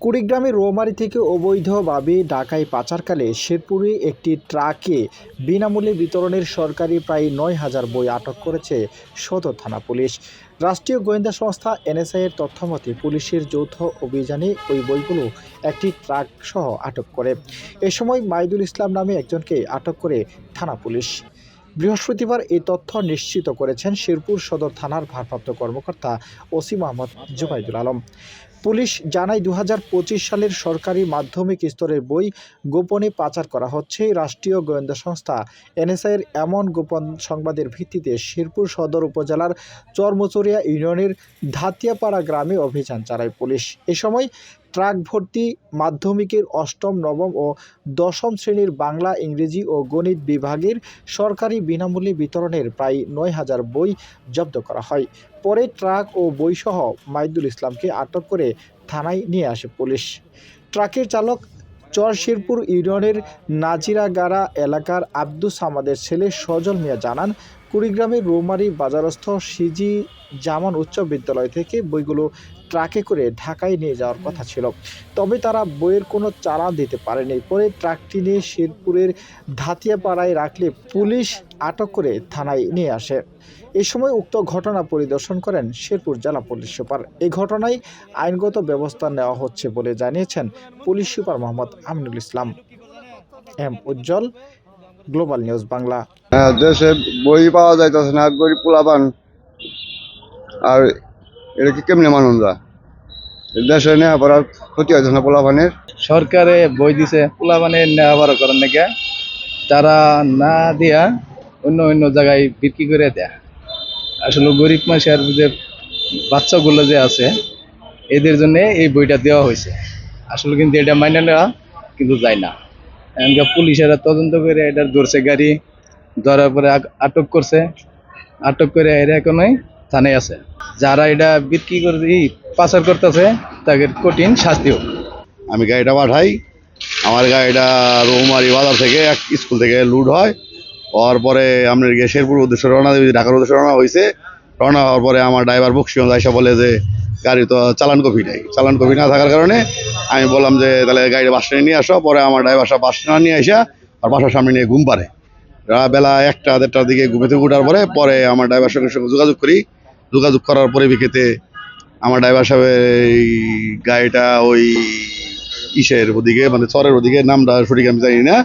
কুড়িগ্রামের রোমারি থেকে অবৈধভাবে ঢাকায় পাচারকালে শেরপুরে একটি ট্রাকে বিনামূল্যে বিতরণের সরকারি প্রায় নয় হাজার বই আটক করেছে সদর থানা পুলিশ। রাষ্ট্রীয় গোয়েন্দা সংস্থা এনএসআইয়ের তথ্যমতে পুলিশের যৌথ অভিযানে ওই বইগুলো একটি ট্রাক সহ আটক করে। এ সময় মাইদুল ইসলাম নামে একজনকে আটক করে থানা পুলিশ। বৃহস্পতিবার এই তথ্য নিশ্চিত করেছেন শেরপুর সদর থানার ভারপ্রাপ্ত কর্মকর্তা ওসি মোহাম্মদ জুবাইদুল আলম। পুলিশ জানায় দু হাজার পঁচিশ সালের সরকারি মাধ্যমিক স্তরের বই গোপনে পাচার করা হচ্ছে। রাষ্ট্রীয় গোয়েন্দা সংস্থা এনএসআইয়ের এমন গোপন সংবাদের ভিত্তিতে শেরপুর সদর উপজেলার চরমচুরিয়া ইউনিয়নের ধাতিয়াপাড়া গ্রামে অভিযান চালায় পুলিশ। এ সময় ট্রাক ভর্তি মাধ্যমিকের অষ্টম, নবম ও দশম শ্রেণির বাংলা, ইংরেজি ও গণিত বিভাগের সরকারি বিনামূল্যে বিতরণের প্রায় নয় হাজার বই জব্দ করা হয়। পরে ট্রাক ও বইসহ মাইদুল ইসলামকে আটক করে থানায় নিয়ে আসে পুলিশ। ট্রাকের চালক চরশেরপুর ইউনিয়নের নাজিরাগাড়া এলাকার আব্দুস সামাদের ছেলে সজল মিয়া জানান কুড়িগ্রামের রৌমারী বাজারস্থ সিজি জামান উচ্চ বিদ্যালয় থেকে বইগুলো ট্রাকে করে ঢাকায় নিয়ে যাওয়ার কথা ছিল। তবে তারা বইয়ের কোনো চালান দিতে পারেনি। পরে ট্রাকটি নিয়ে শেরপুরের ধাতিয়াপাড়ায় রাখলে পুলিশ আটক করে থানায় নিয়ে আসে। এ সময় উক্ত ঘটনা পরিদর্শন করেন শেরপুর জেলা পুলিশ সুপার। এ ঘটনায় আইনগত ব্যবস্থা নেওয়া হচ্ছে বলে জানিয়েছেন police super Mohammad Aminul Islam. M Ujjwal global news Bangla দেশে বই পাওয়া যাইতেছে না গরিব পোলাপান। আর এটা কি কেমনে মানুষ যা দেশে নেওয়া পড়ার ক্ষতি হইতেছে না পোলাপানের? সরকারে বই দিছে পোলা মানে নেওয়া বড় করার নাকি তারা না দিয়া অন্য অন্য জায়গায় বিক্রি করে দেয়া। আসলে গরিব মানুষের যে বাচ্চাগুলো যে আছে এদের জন্য এই বইটা দেওয়া হয়েছে। আসলে কিন্তু এটা মাইনে নেওয়া কিন্তু যায় না। এমনকি পুলিশেরা তদন্ত করে এটা ধরছে গাড়ি, ধরার পরে আটক করছে। আটক করে এরা এখনই থানায় আছে। যারা এটা বিক্রি করে পাচার করতেছে তাদের কঠিন শাস্তি হোক। আমি গাড়িটা পাঠাই। আমার গাড়িটা রৌমারি বাজার থেকে এক স্কুল থেকে লুট হয়। হওয়ার পরে আপনার গিয়ে শেরপুর উদ্দেশ্যে রওনা ঢাকার উদ্দেশ্যে রওনা হয়েছে রওনা হওয়ার পরে আমার ড্রাইভার বক্সিগঞ্জ আইসা বলে যে গাড়ি তো চালান কপি নাই। চালান কপি না থাকার কারণে আমি বললাম যে, তাহলে গাড়ি বাস নিয়ে আসো। পরে আমার ড্রাইভার বাস স্ট্যান্ড নিয়ে আসা আর বাসার সামনে নিয়ে ঘুম পারে বেলা একটা দেড়টার দিকে ঘুমে থেকে উঠার পরে পরে আমার ড্রাইভার সঙ্গে সঙ্গে যোগাযোগ করি। যোগাযোগ করার পরিপ্রেক্ষিতে আমার ড্রাইভার সাহেবের এই গাড়িটা ওই ইসের ওদিকে মানে চরের ওদিকে, নামটা সঠিক আমি জানি না।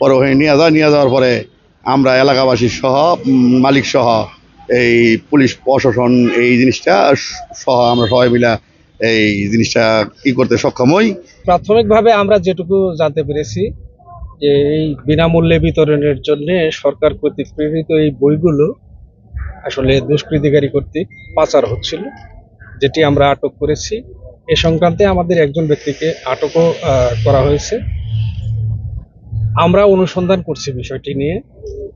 পরে ওখানে নিয়ে যাওয়া নিয়ে যাওয়ার পরে আমরা এলাকাবাসী সহ মালিক সহ এই পুলিশ প্রশাসন এই জিনিসটা সহ আমরা সবাই মিলা এই জিনিসটা কি করতে সক্ষম হই। প্রাথমিকভাবে আমরা যেটুকু জানতে পেরেছি যে এই বিনামূল্যে বিতরণের জন্য সরকার কর্তৃক প্রেরিত এই বইগুলো আসলে দুষ্কৃতিকারী কর্তৃক পাচার হচ্ছিল, যেটি আমরা আটক করেছি। এ সংক্রান্তে আমাদের একজন ব্যক্তিকে আটকও করা হয়েছে। আমরা অনুসন্ধান করছি বিষয়টি নিয়ে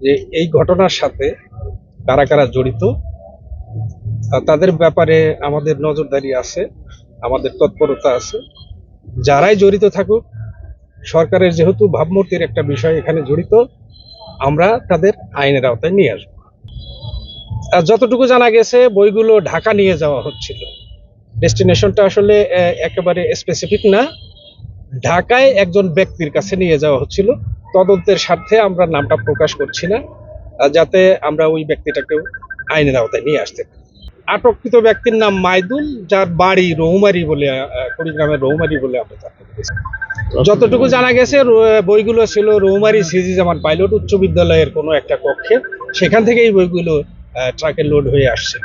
যে এই ঘটনার সাথে কারা কারা জড়িত তাদের ব্যাপারে আমাদের নজরদারি আছে, আমাদের তৎপরতা আছে। যারাই জড়িত থাকুক, সরকারের যেহেতু ভাবমূর্তির একটা বিষয় এখানে জড়িত, আমরা তাদের আইনের আওতায় নিয়ে আসব। আর যতটুকু জানা গেছে, বইগুলো ঢাকা নিয়ে যাওয়া হচ্ছিল। ডেস্টিনেশনটা আসলে একেবারে স্পেসিফিক না। ঢাকায় একজন ব্যক্তির কাছে নিয়ে যাওয়া হচ্ছিল। তদন্তের স্বার্থে আমরা নামটা প্রকাশ করছি না। যাতে আমরা ওই ব্যক্তিটাকেও আইনের আওতায় নিয়ে আসতে পারি। আটককৃত ব্যক্তির নাম মাইদুল, যার বাড়ি রৌমারি বলে কুড়িগ্রামের রৌমারি বলে আমরা পেরেছি। যতটুকু জানা গেছে বইগুলো ছিল রৌমারি সিজি জামান পাইলট উচ্চ বিদ্যালয়ের কোনো একটা কক্ষে। সেখান থেকে এই বইগুলো ট্রাকে লোড হয়ে আসছে